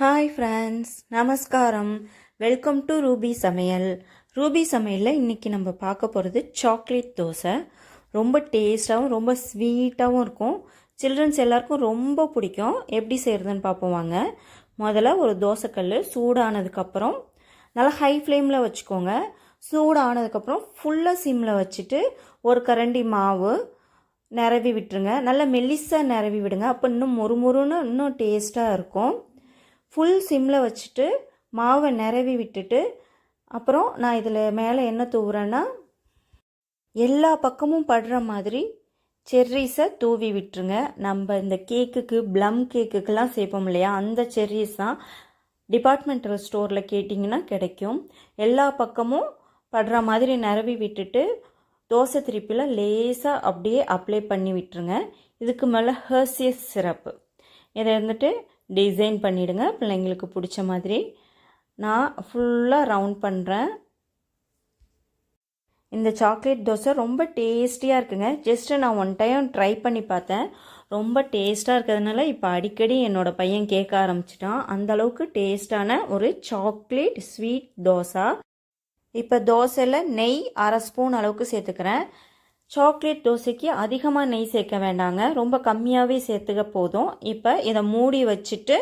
Hi friends நமஸ்காரம் welcome to Ruby சமையல் Ruby சமையலில் இன்றைக்கி நம்ம பார்க்க போகிறது சாக்லேட் தோசை. ரொம்ப டேஸ்ட்டாகவும் ரொம்ப ஸ்வீட்டாகவும் இருக்கும். சில்ட்ரன்ஸ் எல்லாருக்கும் ரொம்ப பிடிக்கும். எப்படி செய்கிறதுன்னு பார்ப்போம் வாங்க. முதல்ல ஒரு தோசைக்கல் சூடானதுக்கப்புறம் நல்லா ஹை ஃப்ளேமில் வச்சுக்கோங்க. சூடானதுக்கப்புறம் ஃபுல்லாக சிம்மில் வச்சுட்டு ஒரு கரண்டி மாவு நிரவி விட்டுருங்க. நல்லா மெல்லிஸாக நிரவி விடுங்க. அப்போ இன்னும் மொறுமொறுன்னு இன்னும் டேஸ்ட்டாக இருக்கும். ஃபுல் சிம்மில் வச்சுட்டு மாவை நிரவி விட்டுட்டு அப்புறம் நான் இதில் மேலே என்ன தூவுறேன்னா எல்லா பக்கமும் படுற மாதிரி செர்ரீஸை தூவி விட்டுருங்க. நம்ம இந்த கேக்குக்கு ப்ளம் கேக்குக்கெலாம் சேர்ப்போம் இல்லையா? அந்த செர்ரீஸ் தான் டிபார்ட்மெண்டல் ஸ்டோரில் கேட்டிங்கன்னா கிடைக்கும். எல்லா பக்கமும் படுற மாதிரி நிரவி விட்டுட்டு தோசை திருப்பியில் லேசாக அப்படியே அப்ளை பண்ணி விட்டுருங்க. இதுக்கு மேலே ஹர்சியஸ் சிரப்பு இதை வந்துட்டு டிசைன் பண்ணிவிடுங்க பிள்ளைங்களுக்கு பிடிச்ச மாதிரி. நான் ஃபுல்லாக ரவுண்ட் பண்ணுறேன் இந்த சாக்லேட் தோசை ரொம்ப டேஸ்டியாக இருக்குங்க. ஜஸ்ட்டு நான் ஒன் டைம் ட்ரை பண்ணி பார்த்தேன். ரொம்ப டேஸ்ட்டாக இருக்கிறதுனால இப்போ அடிக்கடி என்னோட பையன் கேட்க ஆரம்பிச்சிட்டான். அந்தளவுக்கு டேஸ்டான ஒரு சாக்லேட் ஸ்வீட் தோசை. இப்போ தோசையில் நெய் அரை ஸ்பூன் அளவுக்கு சேர்த்துக்கிறேன். சாக்லேட் தோசைக்கு அதிகமாக நெய் சேர்க்க வேண்டாங்க. ரொம்ப கம்மியாகவே சேர்த்துக்க போதும். இப்போ இதை மூடி வச்சுட்டு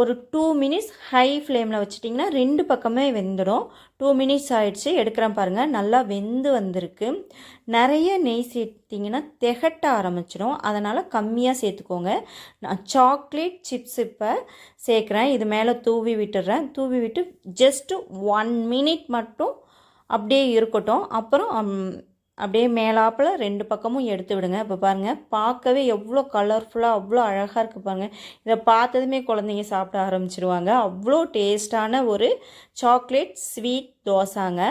ஒரு டூ மினிட்ஸ் ஹை ஃப்ளேமில் வச்சிட்டிங்கன்னா ரெண்டு பக்கமே வெந்துடும். டூ மினிட்ஸ் ஆயிடுச்சு. எடுக்கிறேன் பாருங்கள் நல்லா வெந்து வந்திருக்கு. நிறைய நெய் சேர்த்திங்கன்னா திகட்ட ஆரம்பிச்சிடும். அதனால் கம்மியாக சேர்த்துக்கோங்க. நான் சாக்லேட் சிப்ஸ் இப்போ சேர்க்குறேன். இது மேலே தூவி விட்டுறேன். தூவி விட்டு ஜஸ்ட்டு ஒன் மினிட் மட்டும் அப்படியே இருக்கட்டும். அப்புறம் அப்படியே மேலாப்பில் ரெண்டு பக்கமும் எடுத்து விடுங்க. இப்போ பாருங்கள் பார்க்கவே எவ்வளோ கலர்ஃபுல்லாக அவ்வளோ அழகாக இருக்குது பாருங்கள் இதை பார்த்ததுமே குழந்தைங்க சாப்பிட ஆரம்பிச்சிருவாங்க. அவ்வளோ டேஸ்டான ஒரு சாக்லேட் ஸ்வீட் தோசாங்க.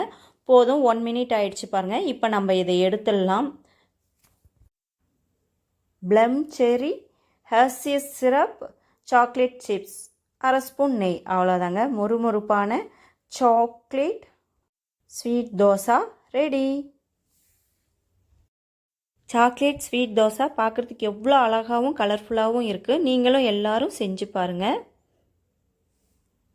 போதும் ஒன் மினிட் ஆயிடுச்சு பாருங்கள் இப்போ நம்ம இதை எடுத்துடலாம். Plum cherry Hershey's syrup chocolate chips அரை ஸ்பூன் நெய் அவ்வளோதாங்க மொறுமொறுப்பான chocolate sweet dosa ready chocolate sweet dosa பார்க்குறதுக்கு எவ்வளோ அழகாகவும் கலர்ஃபுல்லாகவும் இருக்குது நீங்களும் எல்லாரும் செஞ்சு பாருங்கள்